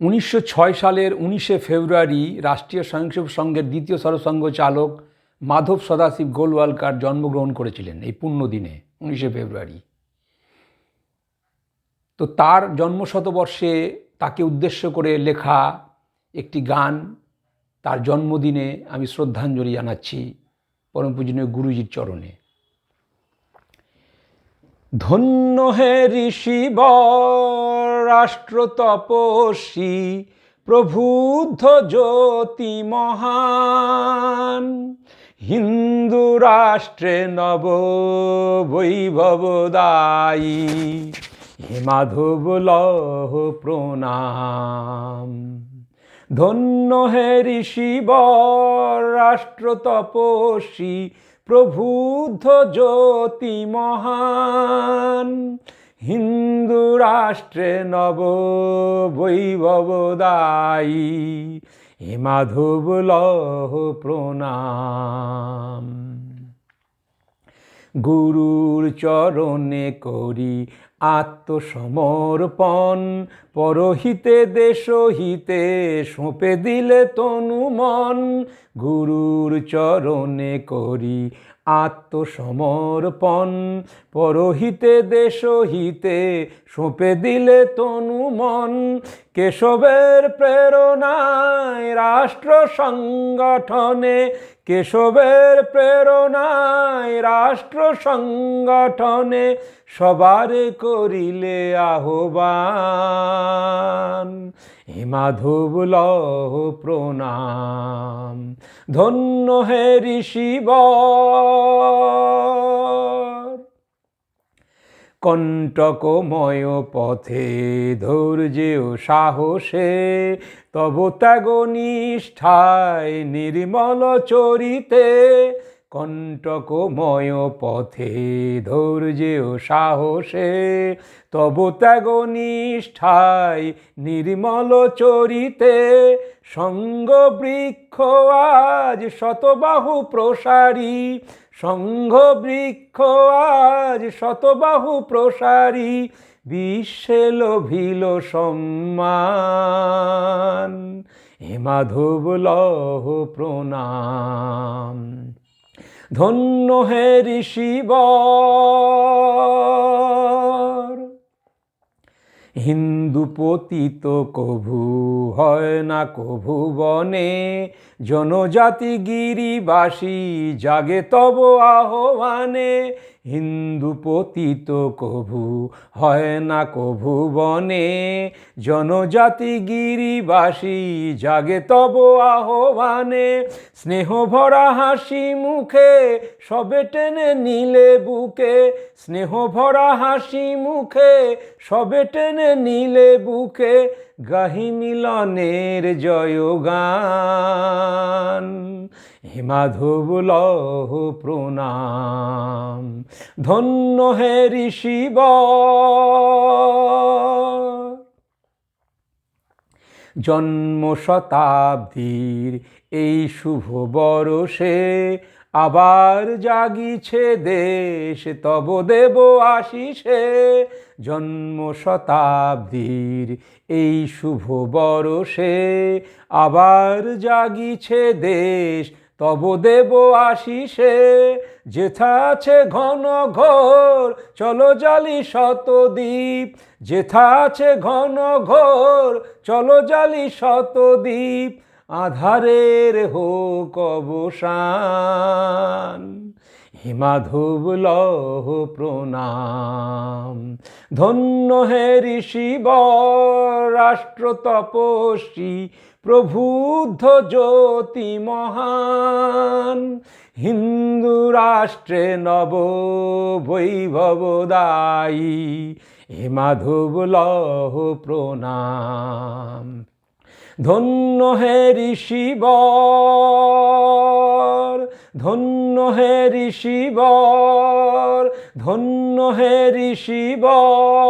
উনিশশো ছয় সালের উনিশে ফেব্রুয়ারি রাষ্ট্রীয় স্বয়ংসেবক সংঘের দ্বিতীয় সরসংঘ চালক মাধব সদাশিব গোলওয়ালকার জন্মগ্রহণ করেছিলেন এই পুণ্য দিনে উনিশে ফেব্রুয়ারি। তো তার জন্মশতবর্ষে তাকে উদ্দেশ্য করে লেখা একটি গান, তার জন্মদিনে আমি শ্রদ্ধাঞ্জলি জানাচ্ছি, পরম পূজনীয় গুরুজির চরণে। ধন্য হে ঋষি বর রাষ্ট্র তপস্বী প্রবুদ্ধ জ্যোতি মহান। হিন্দু রাষ্ট্রে নব বৈভবদায়ী হে মাধব লহ প্রণাম। ধন্য হে ঋষি বর রাষ্ট্র তপস্বী প্রবুদ্ধ জ্যোতি মহান হিন্দু রাষ্ট্রে নব বৈভবদায়ী হে মাধব লহ প্রণাম। গুরুর চরণে করি আত্মসমর্পণ। পরহিতে দেশহিতে সঁপে দিলে তনু মন। গুরুর চরণে করি আত্মসমর্পণ। পরহিতে দেশহিতে সঁপে দিলে তনু মন। কেশবের প্রেরণায় রাষ্ট্র সংগঠনে কেশবের প্রেরণায় রাষ্ট্র সংগঠনে সবার করিলে আহ্বান। হে মাধব লহ প্রণাম। ধন্য হে ঋষিবর কণ্টকময় পথে ধৈর্যে ও সাহসে তব ত্যাগ নিষ্ঠায় নির্মল চরিতে কণ্টকময় পথে, ধৈর্যে ও সাহসে, তব ত্যাগ নিষ্ঠায়, নির্মল চরিতে সঙ্গ বৃক্ষ আজ শতবাহু প্রসারী সঙ্ঘ বৃক্ষ আজ শতবাহু প্রসারী, বিশ্বে লোভিল সম্মান হে মাধব লহ প্রণাম। ধন্য হে ঋষিব হিন্দু পতিত কভু হয় না কভু বনে, জনজাতি গিরিবাসী জাগে তব আহ্বানে হিন্দু পতিত কভু, হয় না কভু বনে। জনজাতি গিরিবাসী জাগে তব আহ্বানে। স্নেহ ভরা হাসি মুখে সবে টেনে নিলে বুকে। স্নেহ ভরা হাসি মুখে সবে টেনে নিলে বুকে। গাহি মিলনের জয়গান। হে মাধব লহ প্রণাম। ধন্য হে ঋষিব জন্ম শতাব্দীর এই শুভ বরষে আবার জাগিছে দেশ, তব দেব আশিসে। জন্ম শতাব্দীর এই শুভ বরষে আবার জাগিছে দেশ তব দেব আশিসে, যেথা আছে ঘন ঘোর, চলো জালি শতদ্বীপ। যেথা আছে ঘন ঘোর, চলো জালি শতদ্বীপ। আধারের হোক অবসান, হে লহ প্রণাম। ধন্য হে ঋষিব রাষ্ট্র তপস্বী প্রবুদ্ধ জ্যোতি মহান হিন্দু রাষ্ট্রে নব বৈভবদায়ী হে মাধব লহ প্রণাম। ধন্য হে ঋষিবর ধন্য হে ঋষিবর ধন্য হে ঋষিবর